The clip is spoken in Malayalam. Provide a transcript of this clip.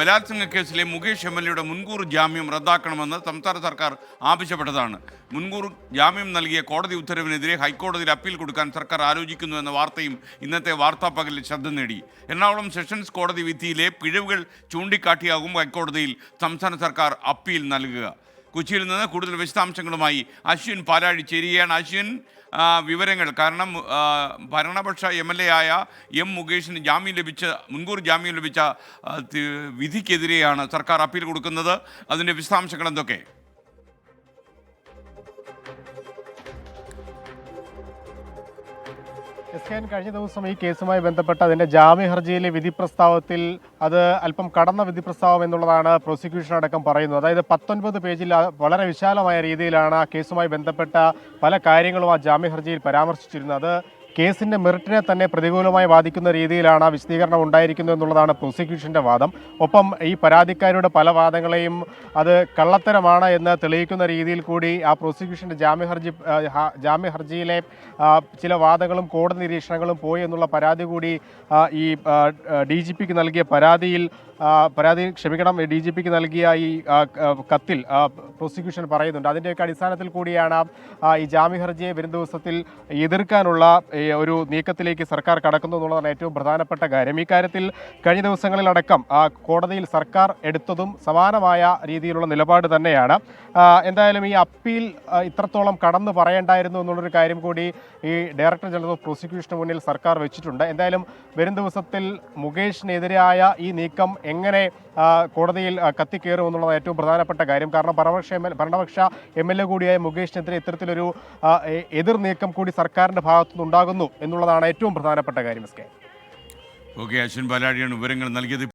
ബലാത്സംഗ കേസിലെ മുകേഷ് എം എൽ എയുടെ മുൻകൂർ ജാമ്യം റദ്ദാക്കണമെന്ന് സംസ്ഥാന സർക്കാർ ആവശ്യപ്പെട്ടതാണ്. മുൻകൂർ ജാമ്യം നൽകിയ കോടതി ഉത്തരവിനെതിരെ ഹൈക്കോടതിയിൽ അപ്പീൽ കൊടുക്കാൻ സർക്കാർ ആലോചിക്കുന്നു എന്ന വാർത്തയും ഇന്നത്തെ വാർത്താ പകലിൽ ശ്രദ്ധ നേടി. എറണാകുളം സെഷൻസ് കോടതി വിധിയിലെ പിഴവുകൾ ചൂണ്ടിക്കാട്ടിയാകും ഹൈക്കോടതിയിൽ സംസ്ഥാന സർക്കാർ അപ്പീൽ നൽകുക. കൊച്ചിയിൽ നിന്ന് കൂടുതൽ വിശദാംശങ്ങളുമായി അശ്വിൻ പാലാഴി ചേരുകയാണ് അശ്വിൻ വിവരങ്ങൾ. കാരണം ഭരണപക്ഷ എം എൽ എ ആയ എം മുകേഷിന് ജാമ്യം ലഭിച്ച മുൻകൂർ ജാമ്യം ലഭിച്ച വിധിക്കെതിരെയാണ് സർക്കാർ അപ്പീൽ കൊടുക്കുന്നത്. അതിന്റെ വിശദാംശങ്ങൾ എന്തൊക്കെ? എസ് കെ കഴിഞ്ഞ ദിവസം ഈ കേസുമായി ബന്ധപ്പെട്ട് അതിന്റെ ജാമ്യ ഹർജിയിലെ വിധി പ്രസ്താവത്തിൽ അത് അല്പം കടന്ന വിധി പ്രസ്താവം എന്നുള്ളതാണ് പ്രോസിക്യൂഷൻ അടക്കം പറയുന്നത്. അതായത് പത്തൊൻപത് പേജിൽ വളരെ വിശാലമായ രീതിയിലാണ് ആ കേസുമായി ബന്ധപ്പെട്ട പല കാര്യങ്ങളും ആ ജാമ്യ ഹർജിയിൽ പരാമർശിച്ചിരുന്നത്. അത് കേസിന്റെ മെറിറ്റിനെ തന്നെ പ്രതികൂലമായി ബാധിക്കുന്ന രീതിയിലാണ് വിശദീകരണം ഉണ്ടായിരിക്കുന്നത് എന്നുള്ളതാണ് പ്രോസിക്യൂഷന്റെ വാദം. ഒപ്പം ഈ പരാതിക്കാരുടെ പല വാദങ്ങളെയും അത് കള്ളത്തരമാണ് എന്ന് തെളിയിക്കുന്ന രീതിയിൽ കൂടി ആ പ്രോസിക്യൂഷന്റെ ജാമ്യ ഹർജി ആ, ഹ- ജാമ്യ ഹർജിയിലെ ചില വാദങ്ങളും കോടതി നിരീക്ഷണങ്ങളും പോയി എന്നുള്ള പരാതി കൂടി ഈ ഡി ജി പിക്ക് നൽകിയ പരാതിയിൽ പരാതി ക്ഷമിക്കണം ഡി ജി പിക്ക് നൽകിയ ഈ കത്തിൽ പ്രോസിക്യൂഷൻ പറയുന്നുണ്ട്. അതിന്റെയൊക്കെ അടിസ്ഥാനത്തിൽ കൂടിയാണ് ഈ ജാമ്യ ഹർജിയെ വരും ദിവസത്തിൽ എതിർക്കാനുള്ള ഒരു നീക്കത്തിലേക്ക് സർക്കാർ കടക്കുന്നു എന്നുള്ളതാണ് ഏറ്റവും പ്രധാനപ്പെട്ട കാര്യം. ഈ കാര്യത്തിൽ കഴിഞ്ഞ ദിവസങ്ങളിലടക്കം കോടതിയിൽ സർക്കാർ എടുത്തതും സമാനമായ രീതിയിലുള്ള നിലപാട് തന്നെയാണ്. എന്തായാലും ഈ അപ്പീൽ ഇത്രത്തോളം കടന്നു പറയേണ്ടായിരുന്നു എന്നുള്ളൊരു കാര്യം കൂടി ഈ ഡയറക്ടർ ജനറൽ ഓഫ് പ്രോസിക്യൂഷന് മുന്നിൽ സർക്കാർ വെച്ചിട്ടുണ്ട്. എന്തായാലും വരും ദിവസത്തിൽ മുകേഷിനെതിരായ ഈ നീക്കം എങ്ങനെ കോടതിയിൽ എന്നുള്ളത് ഏറ്റവും പ്രധാനപ്പെട്ട കാര്യം. കാരണം ഭരണപക്ഷ എം എൽ ഭരണപക്ഷ എം എൽ എ കൂടിയായ മുകേഷിനെതിരെ ഇത്തരത്തിലൊരു എതിർ നീക്കം കൂടി സർക്കാരിന്റെ ഭാഗത്തുനിന്നുണ്ടാകുന്നു എന്നുള്ളതാണ് ഏറ്റവും പ്രധാനപ്പെട്ട കാര്യം എസ് കെ. ഓക്കെ അശ്വിൻ പാലാഴിയാണ് വിവരങ്ങൾ നൽകിയത്.